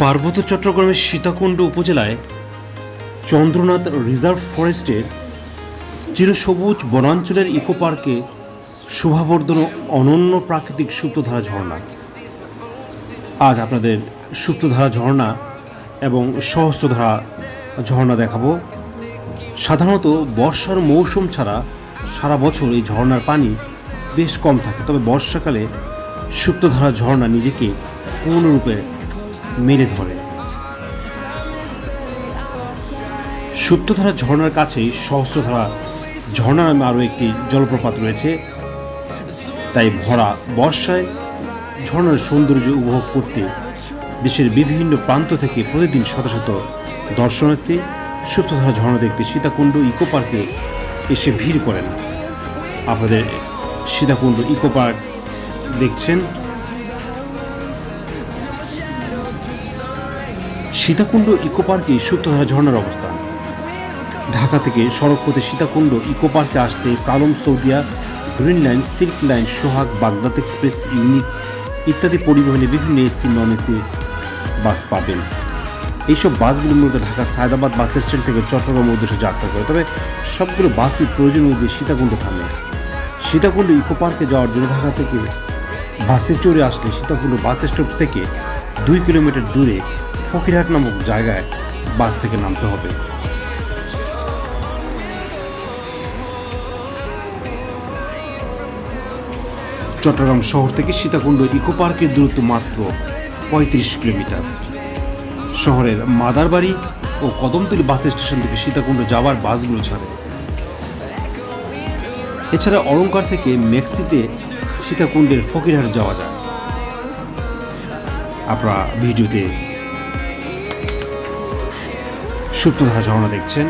পার্বত্য চট্টগ্রামের সীতাকুণ্ড উপজেলায় চন্দ্রনাথ রিজার্ভ ফরেস্টের চিরসবুজ বনাঞ্চলের ইকো পার্কে শোভাবর্ধন অনন্য প্রাকৃতিক সুপ্তধারা ঝর্ণা। আজ আপনাদের সুপ্তধারা ঝর্ণা এবং সহস্রধারা ঝর্ণা দেখাবো। সাধারণত বর্ষার মৌসুম ছাড়া সারা বছর এই ঝর্ণার পানি বেশ কম থাকে, তবে বর্ষাকালে সুপ্তধারা ঝর্ণা নিজেকে পূর্ণরূপে মেরে ধরে। সুপ্তধারা ঝর্ণার কাছেই সহস্রধারা ঝর্ণা নামে আরও একটি জলপ্রপাত রয়েছে। তাই ভরা বর্ষায় ঝর্ণার সৌন্দর্য উপভোগ করতে দেশের বিভিন্ন প্রান্ত থেকে প্রতিদিন শত শত দর্শনার্থী সুপ্তধারা ঝর্ণা দেখতে সীতাকুণ্ড ইকো পার্কে এসে ভিড় করেন। আপনাদের সীতাকুণ্ড ইকো পার্ক দেখছেন সীতাকুণ্ড ইকো পার্কে সুপ্তধারা ঝর্ণার অবস্থান ঢাকা থেকে সড়ক পথে সীতাকুণ্ড ইকো পার্কে আসতে সালম Saudia, green line, silk line, Sohag, Baghdad express unique ইত্যাদি পরিবহনে বিভিন্ন এসি নন এসি বাস পাবেন। এইসব বাসগুলি মূলত ঢাকা সায়দাবাদ বাস স্ট্যান্ড থেকে চট্টগ্রাম উদ্দেশ্যে যাত্রা করে। তবে সবগুলো বাসই প্রয়োজন অনুযায়ী সীতাকুণ্ড থামে। সীতাকুণ্ড ইকো পার্কে যাওয়ার জন্য ঢাকা থেকে বাসে চড়ে আসলে সীতাকুণ্ড বাস স্টপ থেকে দুই কিলোমিটার দূরে ফকিরহাট নামক জায়গায় বাস থেকে নামতে হবে। চট্টগ্রাম শহর থেকে সীতাকুণ্ড ইকো পার্কের দূরত্ব মাত্র পঁয়ত্রিশ কিলোমিটার। শহরের মাদারবাড়ি ও কদমতলী বাস স্টেশন থেকে সীতাকুণ্ড যাওয়ার বাসগুলো ছাড়ে। এছাড়া অলঙ্কার থেকে মেক্সিতে সীতাকুণ্ডের ফকিরহাট যাওয়া যায়। আপনারা ভিডিওতে সুপ্তধারা ঝর্ণা দেখছেন।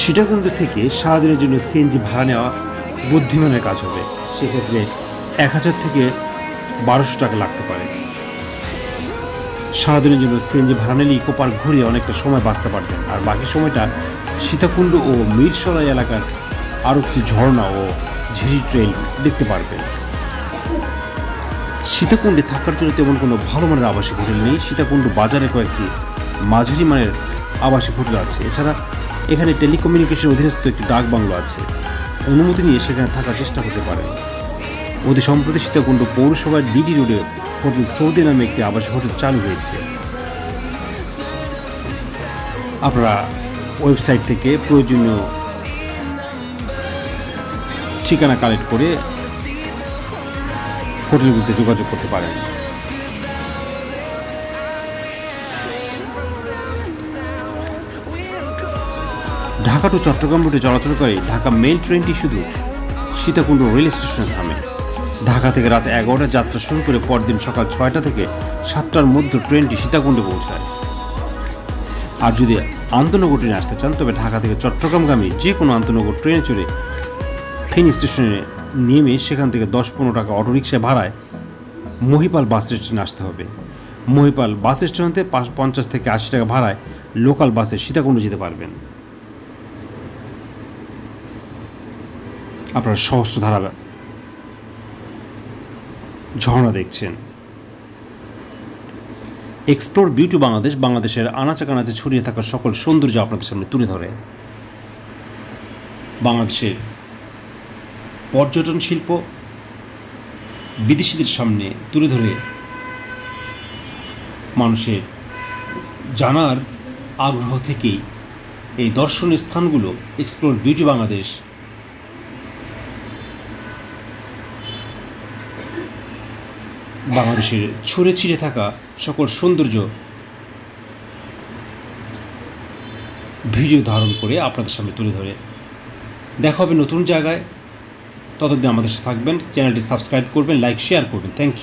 সীতাকুণ্ড থেকে সারাদিনের জন্য সিএনজি ভাড়া নেওয়া বুদ্ধিমানের কাজ হবে। সেক্ষেত্রে এক হাজার থেকে বারোশো টাকা লাগতে পারে। সারাদিনের জন্য সিএনজি ভাড়া নিলে ইকো পার্ক ঘুরিয়ে অনেকটা সময় বাঁচতে পারবেন। আর বাকি সময়টা সীতাকুণ্ড ও মিরসরাই এলাকার আরও কিছু ঝর্ণা ও ঝিরি ট্রেল দেখতে পারবেন। সীতাকুণ্ডে থাকার জন্য তেমন কোনো ভালো মানের আবাসিক হোটেল নেই। সীতাকুণ্ড বাজারে কয়েকটি মাঝারি মানের আবাসিক হোটেল আছে। এছাড়া এখানে টেলিকমিউনিকেশন অধীনস্থ একটি ডাক বাংলো আছে। অনুমতি নিয়ে সেখানে থাকার চেষ্টা করতে পারেন। অতি সম্প্রতি সীতাকুণ্ড পৌরসভার ডিডি রোডে হোটেল সৌদি নামে একটি আবাসিক হোটেল চালু হয়েছে। আপনারা ওয়েবসাইট থেকে প্রয়োজনীয় ঠিকানা কালেক্ট করে হোটেলগুলিতে যোগাযোগ করতে পারেন। ঢাকা টু চট্টগ্রাম রুটে চলাচল করে ঢাকা মেল ট্রেনটি শুধু সীতাকুণ্ড রেল স্টেশনে থামে ঢাকা থেকে রাত এগারোটায় যাত্রা শুরু করে পরদিন সকাল ছয়টা থেকে সাতটার মধ্যে ট্রেনটি সীতাকুণ্ডে পৌঁছায়। আর যদি আন্তনগর ট্রেনে আসতে চান, তবে ঢাকা থেকে চট্টগ্রামগামী যে কোনো আন্তনগর ট্রেনে চড়ে ফেনী স্টেশনে নেমে সেখান থেকে দশ পনেরো টাকা অটোরিকশা ভাড়ায় মহিপাল বাস স্টেশনে আসতে হবে। মহিপাল বাস স্টেশন থেকে পাঁচ- পঞ্চাশ থেকে আশি টাকা ভাড়ায় লোকাল বাসে সীতাকুণ্ড যেতে পারবেন। আপনারা সহস্রধারা ঝর্ণা দেখছেন। এক্সপ্লোর বিউটি বাংলাদেশ বাংলাদেশের আনাচে কানাচে ছড়িয়ে থাকা সকল সৌন্দর্য আপনাদের সামনে তুলে ধরে। বাংলাদেশের পর্যটন শিল্প বিদেশিদের সামনে তুলে ধরে মানুষের জানার আগ্রহ থেকেই এই দর্শনীয় স্থানগুলো এক্সপ্লোর বিউটি বাংলাদেশ বাংলাদেশের ছড়ে ছিঁড়ে থাকা সকল সৌন্দর্য ভিডিও ধারণ করে আপনাদের সামনে তুলে ধরে। দেখা হবে নতুন জায়গায়। ততদিন আমাদের সাথে থাকবেন চ্যানেলটি সাবস্ক্রাইব করবেন লাইক শেয়ার করবেন। Thank you